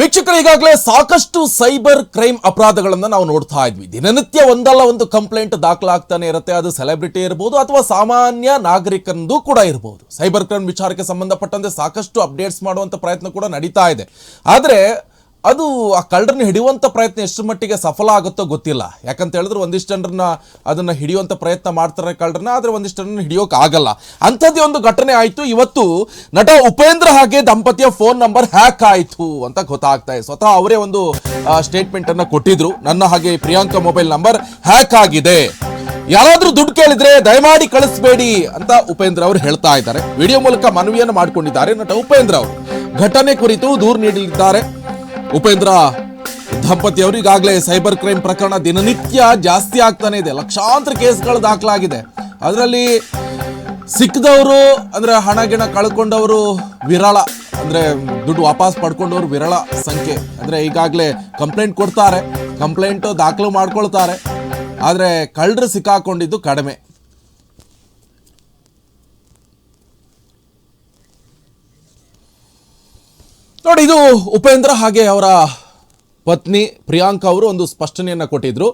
ವೀಕ್ಷಕರು, ಈಗಾಗಲೇ ಸಾಕಷ್ಟು ಸೈಬರ್ ಕ್ರೈಮ್ ಅಪರಾಧಗಳನ್ನು ನಾವು ನೋಡ್ತಾ ಇದ್ವಿ. ದಿನನಿತ್ಯ ಒಂದಲ್ಲ ಒಂದು ಕಂಪ್ಲೇಂಟ್ ದಾಖಲಾಗ್ತಾನೆ ಇರುತ್ತೆ. ಅದು ಸೆಲೆಬ್ರಿಟಿ ಇರಬಹುದು ಅಥವಾ ಸಾಮಾನ್ಯ ನಾಗರಿಕಂದು ಕೂಡ ಇರಬಹುದು ಸೈಬರ್ ಕ್ರೈಮ್ ವಿಚಾರಕ್ಕೆ ಸಂಬಂಧಪಟ್ಟಂತೆ ಸಾಕಷ್ಟು ಅಪ್ಡೇಟ್ಸ್ ಮಾಡುವಂತ ಪ್ರಯತ್ನ ಕೂಡ ನಡೀತಾ ಇದೆ. ಆದ್ರೆ ಅದು ಆ ಕಳ್ಳರನ್ನ ಹಿಡಿಯುವಂಥ ಪ್ರಯತ್ನ ಎಷ್ಟು ಮಟ್ಟಿಗೆ ಸಫಲ ಆಗುತ್ತೋ ಗೊತ್ತಿಲ್ಲ. ಯಾಕಂತ ಹೇಳಿದ್ರೆ ಒಂದಿಷ್ಟು ಜನರನ್ನ ಅದನ್ನು ಹಿಡಿಯುವಂಥ ಪ್ರಯತ್ನ ಮಾಡ್ತಾರೆ ಕಳ್ಳರನ್ನ, ಆದರೆ ಒಂದಿಷ್ಟು ಜನರನ್ನ ಹಿಡಿಯೋಕೆ ಆಗಲ್ಲ. ಅಂಥದ್ದೇ ಒಂದು ಘಟನೆ ಆಯಿತು. ಇವತ್ತು ನಟ ಉಪೇಂದ್ರ ಹಾಗೆ ದಂಪತಿಯ ಫೋನ್ ನಂಬರ್ ಹ್ಯಾಕ್ ಆಯಿತು ಅಂತ ಗೊತ್ತಾಗ್ತಾ ಇದೆ. ಸ್ವತಃ ಅವರೇ ಒಂದು ಸ್ಟೇಟ್ಮೆಂಟನ್ನು ಕೊಟ್ಟಿದ್ರು. ನನ್ನ ಹಾಗೆ ಪ್ರಿಯಾಂಕಾ ಮೊಬೈಲ್ ನಂಬರ್ ಹ್ಯಾಕ್ ಆಗಿದೆ. ಯಾರಾದರೂ ದುಡ್ಡು ಕೇಳಿದ್ರೆ ದಯಮಾಡಿ ಕಳಿಸ್ಬೇಡಿ ಅಂತ ಉಪೇಂದ್ರ ಅವರು ಹೇಳ್ತಾ ಇದ್ದಾರೆ. ವಿಡಿಯೋ ಮೂಲಕ ಮನವಿಯನ್ನು ಮಾಡಿಕೊಂಡಿದ್ದಾರೆ ನಟ ಉಪೇಂದ್ರ ಅವರು. ಘಟನೆ ಕುರಿತು ದೂರು ನೀಡಲಿದ್ದಾರೆ. ಉಪೇಂದ್ರ, ದಂಪತಿ ಅವರಿಗಾಗಲೇ ಸೈಬರ್ ಕ್ರೈಮ್ ಪ್ರಕರಣ ದಿನನಿತ್ಯ ಜಾಸ್ತಿ ಆಗ್ತಾನೆ ಇದೆ. ಲಕ್ಷಾಂತರ ಕೇಸ್ಗಳು ದಾಖಲಾಗಿದೆ. ಅದರಲ್ಲಿ ಸಿಕ್ಕದವರು ಅಂದರೆ ಹಣ ಗಿಣ ಕಳ್ಕೊಂಡವರು ವಿರಳ, ಅಂದರೆ ದುಡ್ಡು ವಾಪಸ್ ಪಡ್ಕೊಂಡವರು ವಿರಳ ಸಂಖ್ಯೆ. ಅಂದರೆ ಈಗಾಗಲೇ ಕಂಪ್ಲೇಂಟ್ ಕೊಡ್ತಾರೆ, ಕಂಪ್ಲೇಂಟು ದಾಖಲು ಮಾಡ್ಕೊಳ್ತಾರೆ. ಆದರೆ ಕಳ್ಳರು ಸಿಕ್ಕಾಕೊಂಡಿದ್ದು ಕಡಿಮೆ. ನೋಡಿ, ಇದು ಉಪೇಂದ್ರ ಹಾಗೆ ಅವರ ಪತ್ನಿ ಪ್ರಿಯಾಂಕಾ ಅವರು ಒಂದು ಸ್ಪಷ್ಟನೆಯನ್ನು ಕೊಟ್ಟಿದ್ರು.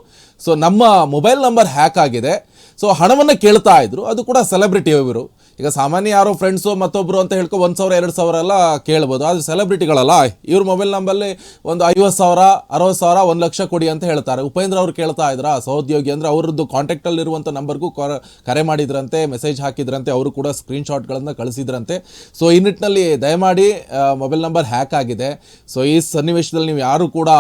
ಸೊ ನಮ್ಮ ಮೊಬೈಲ್ ನಂಬರ್ ಹ್ಯಾಕ್ ಆಗಿದೆ. ಸೊ ಹಣವನ್ನು ಕೇಳ್ತಾ ಇದ್ರು. ಅದು ಕೂಡ ಸೆಲೆಬ್ರಿಟಿ ಇವರು. ಈಗ ಸಾಮಾನ್ಯ ಯಾರೋ ಫ್ರೆಂಡ್ಸು ಮತ್ತೊಬ್ಬರು ಅಂತ ಹೇಳ್ಕೊ ಒಂದು ಸಾವಿರ, ಎರಡು ಸಾವಿರ ಎಲ್ಲ ಕೇಳ್ಬೋದು. ಆದರೆ ಸೆಲೆಬ್ರಿಟಿಗಳಲ್ಲ ಇವ್ರ ಮೊಬೈಲ್ ನಂಬಲ್ಲಿ ಒಂದು ಐವತ್ತು ಸಾವಿರ, ಅರವತ್ತು ಸಾವಿರ, ಒಂದು ಲಕ್ಷ ಕೊಡಿ ಅಂತ ಹೇಳ್ತಾರೆ. ಉಪೇಂದ್ರ ಅವ್ರು ಕೇಳ್ತಾ ಇದ್ರ? ಸಹೋದ್ಯೋಗಿ ಅಂದರೆ ಅವ್ರದ್ದು ಕಾಂಟ್ಯಾಕ್ಟಲ್ಲಿರುವಂಥ ನಂಬರ್ಗೂ ಕರೆ ಮಾಡಿದ್ರಂತೆ ಮೆಸೇಜ್ ಹಾಕಿದ್ರಂತೆ, ಅವರು ಕೂಡ ಸ್ಕ್ರೀನ್ ಶಾಟ್ಗಳನ್ನು ಕಳಿಸಿದ್ರಂತೆ. ಸೊ ಈ ನಿಟ್ಟಿನಲ್ಲಿ ದಯಮಾಡಿ ಮೊಬೈಲ್ ನಂಬರ್ ಹ್ಯಾಕ್ ಆಗಿದೆ. ಸೊ ಈ ಸನ್ನಿವೇಶದಲ್ಲಿ ನೀವು ಯಾರು ಕೂಡ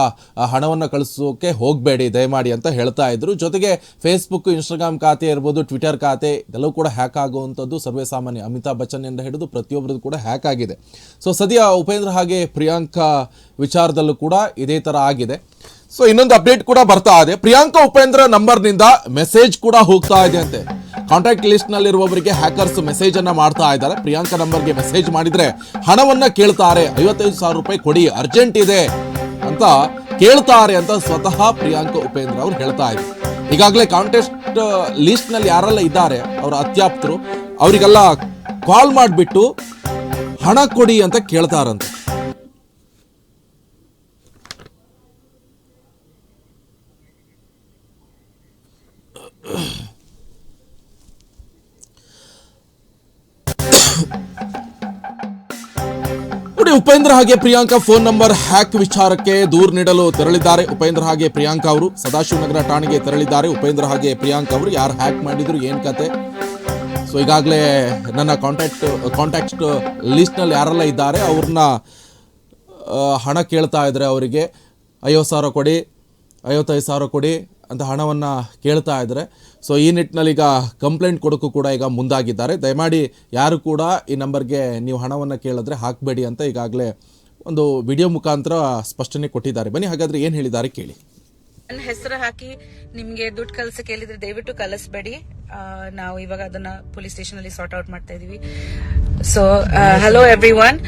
ಹಣವನ್ನು ಕಳಿಸೋಕೆ ಹೋಗಬೇಡಿ, ದಯಮಾಡಿ ಅಂತ ಹೇಳ್ತಾ ಇದ್ರು. ಜೊತೆಗೆ ಫೇಸ್ಬುಕ್ ಇನ್ಸ್ಟಾಗ್ರಾಮ್ ಖಾತೆ ಇರ್ಬೋದು ಟ್ವಿಟರ್ ಖಾತೆ, ಇದೆಲ್ಲವೂ ಕೂಡ ಹ್ಯಾಕ್ ಆಗುವಂಥದ್ದು ಸರ್ವೇಸಾಮಾನ್ಯ ಅಮಿತಾಬ್ ಬಚ್ಚನ್ ಇಂದ ಹಿಡಿದು ಪ್ರತಿಯೊಬ್ಬರದ್ದು ಕೂಡ ಹ್ಯಾಕ್ ಆಗಿದೆ. ಸೊ ಸದ್ಯ ಉಪೇಂದ್ರ ಹಾಗೆ ಪ್ರಿಯಾಂಕಾ ವಿಚಾರದಲ್ಲೂ ಕೂಡ ಇದೇ ಥರ ಆಗಿದೆ. ಸೊ ಇನ್ನೊಂದು ಅಪ್ಡೇಟ್ ಕೂಡ ಬರ್ತಾ ಇದೆ. ಪ್ರಿಯಾಂಕಾ ಉಪೇಂದ್ರ ನಂಬರ್ನಿಂದ ಮೆಸೇಜ್ ಕೂಡ ಹೋಗ್ತಾ ಇದೆ ಅಂತೆ. ಕಾಂಟ್ಯಾಕ್ಟ್ ಲಿಸ್ಟ್ನಲ್ಲಿರುವವರಿಗೆ ಹ್ಯಾಕರ್ಸ್ ಮೆಸೇಜ್ ಅನ್ನ ಮಾಡ್ತಾ ಇದ್ದಾರೆ. ಪ್ರಿಯಾಂಕಾ ನಂಬರ್ಗೆ ಮೆಸೇಜ್ ಮಾಡಿದ್ರೆ ಹಣವನ್ನ ಕೇಳ್ತಾರೆ. ಐವತ್ತೈದು ಸಾವಿರ ರೂಪಾಯಿ ಕೊಡಿ ಅರ್ಜೆಂಟ್ ಇದೆ ಅಂತ ಕೇಳ್ತಾರೆ ಅಂತ ಸ್ವತಃ ಪ್ರಿಯಾಂಕಾ ಉಪೇಂದ್ರ ಅವರು ಹೇಳ್ತಾ ಇದ್ದಾರೆ ಈಗಾಗಲೇ ಕಾಂಟೆಸ್ಟ್ ಲಿಸ್ಟ್ನಲ್ಲಿ ಯಾರೆಲ್ಲ ಇದ್ದಾರೆ, ಅವರ ಅತ್ಯಾಪ್ತರು ಅವರಿಗೆಲ್ಲ ಕಾಲ್ ಮಾಡಿಬಿಟ್ಟು ಹಣ ಕೊಡಿ ಅಂತ ಕೇಳ್ತಾರಂತೆ. ನೋಡಿ, ಉಪೇಂದ್ರ ಹಾಗೆ ಪ್ರಿಯಾಂಕಾ ಫೋನ್ ನಂಬರ್ ಹ್ಯಾಕ್ ವಿಚಾರಕ್ಕೆ ದೂರು ನೀಡಲು ತೆರಳಿದ್ದಾರೆ. ಉಪೇಂದ್ರ ಹಾಗೆ ಪ್ರಿಯಾಂಕಾ ಅವರು ಸದಾಶಿವನಗರ ಠಾಣೆಗೆ ತೆರಳಿದ್ದಾರೆ. ಉಪೇಂದ್ರ ಹಾಗೆ ಪ್ರಿಯಾಂಕಾ ಅವರು ಯಾರು ಹ್ಯಾಕ್ ಮಾಡಿದ್ರು, ಏನ್ ಕತೆ? ಸೊ ಈಗಾಗಲೇ ನನ್ನ ಕಾಂಟ್ಯಾಕ್ಟ್ ಕಾಂಟ್ಯಾಕ್ಟ್ ಲಿಸ್ಟ್ನಲ್ಲಿ ಯಾರೆಲ್ಲ ಇದ್ದಾರೆ ಅವ್ರನ್ನ ಹಣ ಕೇಳ್ತಾ ಇದ್ದಾರೆ ಅವರಿಗೆ ಐವತ್ತು ಸಾವಿರ ಕೊಡಿ ಐವತ್ತೈದು ಸಾವಿರ ಕೊಡಿ ಅಂತ ಹಣವನ್ನು ಕೇಳ್ತಾ ಇದ್ದಾರೆ ಸೊ ಈ ನಿಟ್ಟಿನಲ್ಲಿ ಈಗ ಕಂಪ್ಲೇಂಟ್ ಕೊಡೋಕ್ಕೂ ಕೂಡ ಈಗ ಮುಂದಾಗಿದ್ದಾರೆ. ದಯಮಾಡಿ ಯಾರು ಕೂಡ ಈ ನಂಬರ್ಗೆ ನೀವು ಹಣವನ್ನು ಕೇಳಿದ್ರೆ ಹಾಕಬೇಡಿ ಅಂತ ಈಗಾಗಲೇ ಒಂದು ವಿಡಿಯೋ ಮುಖಾಂತರ ಸ್ಪಷ್ಟನೆ ಕೊಟ್ಟಿದ್ದಾರೆ. ಬನ್ನಿ ಹಾಗಾದರೆ ಏನು ಹೇಳಿದ್ದಾರೆ ಕೇಳಿ. ನನ್ನ ಹೆಸರು ಹಾಕಿ ನಿಮಗೆ ದುಡ್ಡು ಕಲಸ ಕೇಳಿದ್ರೆ ದಯವಿಟ್ಟು ಕಳಿಸ್ಬೇಡಿ ಆ, ನಾವು ಇವಾಗ ಅದನ್ನ ಪೊಲೀಸ್ ಸ್ಟೇಷನ್ ಅಲ್ಲಿ ಸಾರ್ಟ್ ಔಟ್ ಮಾಡ್ತಾ ಇದೀವಿ. So hello everyone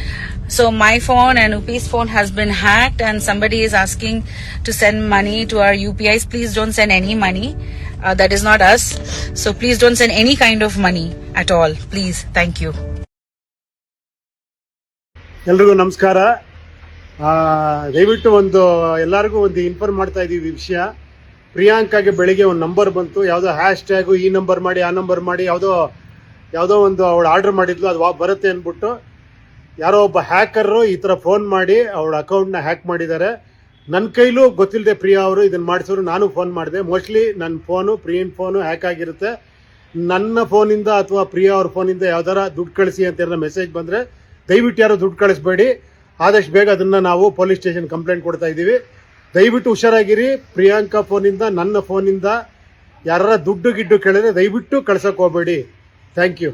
so my phone and office phone has been hacked and somebody is asking to send money to our U P I's please don't send any money that is not us so please don't send any kind of money at all please thank you ಎಲ್ರಿಗೂ ನಮಸ್ಕಾರ. ದಯವಿಟ್ಟು ಒಂದು, ಎಲ್ಲರಿಗೂ ಒಂದು inform ಮಾಡ್ತಾ ಇದ್ದೀವಿ ವಿಷಯ. ಪ್ರಿಯಾಂಕಾಗೆ ಬೆಳಿಗ್ಗೆ ಒಂದು ನಂಬರ್ ಬಂತು. ಯಾವುದೋ ಹ್ಯಾಶ್ ಟ್ಯಾಗು ಈ ನಂಬರ್ ಮಾಡಿ, ಆ ನಂಬರ್ ಮಾಡಿ, ಯಾವುದೋ ಯಾವುದೋ ಒಂದು ಅವಳು ಆರ್ಡರ್ ಮಾಡಿದ್ಲು, ಅದು ವಾ- ಬರುತ್ತೆ ಅಂದ್ಬಿಟ್ಟು ಯಾರೋ ಒಬ್ಬ ಹ್ಯಾಕರು ಈ ಥರ ಫೋನ್ ಮಾಡಿ ಅವಳ ಅಕೌಂಟ್ನ ಹ್ಯಾಕ್ ಮಾಡಿದ್ದಾರೆ. ನನ್ನ ಕೈಲೂ ಗೊತ್ತಿಲ್ಲದೆ ಪ್ರಿಯಾ ಅವರು ಇದನ್ನು ಮಾಡಿಸೋರು, ನಾನು ಫೋನ್ ಮಾಡಿದೆ. ಮೋಸ್ಟ್ಲಿ ನನ್ನ ಫೋನು ಪ್ರಿಯನ್ ಫೋನು ಹ್ಯಾಕ್ ಆಗಿರುತ್ತೆ. ನನ್ನ ಫೋನಿಂದ ಅಥವಾ ಪ್ರಿಯಾ ಅವ್ರ ಫೋನಿಂದ ಯಾವ್ದಾರ ದುಡ್ಡು ಕಳಿಸಿ ಅಂತ ಏನಾರ ಮೆಸೇಜ್ ಬಂದರೆ ದಯವಿಟ್ಟು ಯಾರು ದುಡ್ಡು ಕಳಿಸ್ಬೇಡಿ. ಆದಷ್ಟು ಬೇಗ ಅದನ್ನು ನಾವು ಪೊಲೀಸ್ ಸ್ಟೇಷನ್ ಕಂಪ್ಲೇಂಟ್ ಕೊಡ್ತಾ ಇದ್ದೀವಿ. ದಯವಿಟ್ಟು ಹುಷಾರಾಗಿರಿ. ಪ್ರಿಯಾಂಕಾ ಫೋನಿಂದ, ನನ್ನ ಫೋನಿಂದ ಯಾರ ದುಡ್ಡು ಗಿಡ್ಡು ಕೇಳಿದ್ರೆ ದಯವಿಟ್ಟು ಕಳ್ಸಕ್ಕೆ ಹೋಗಬೇಡಿ. Thank you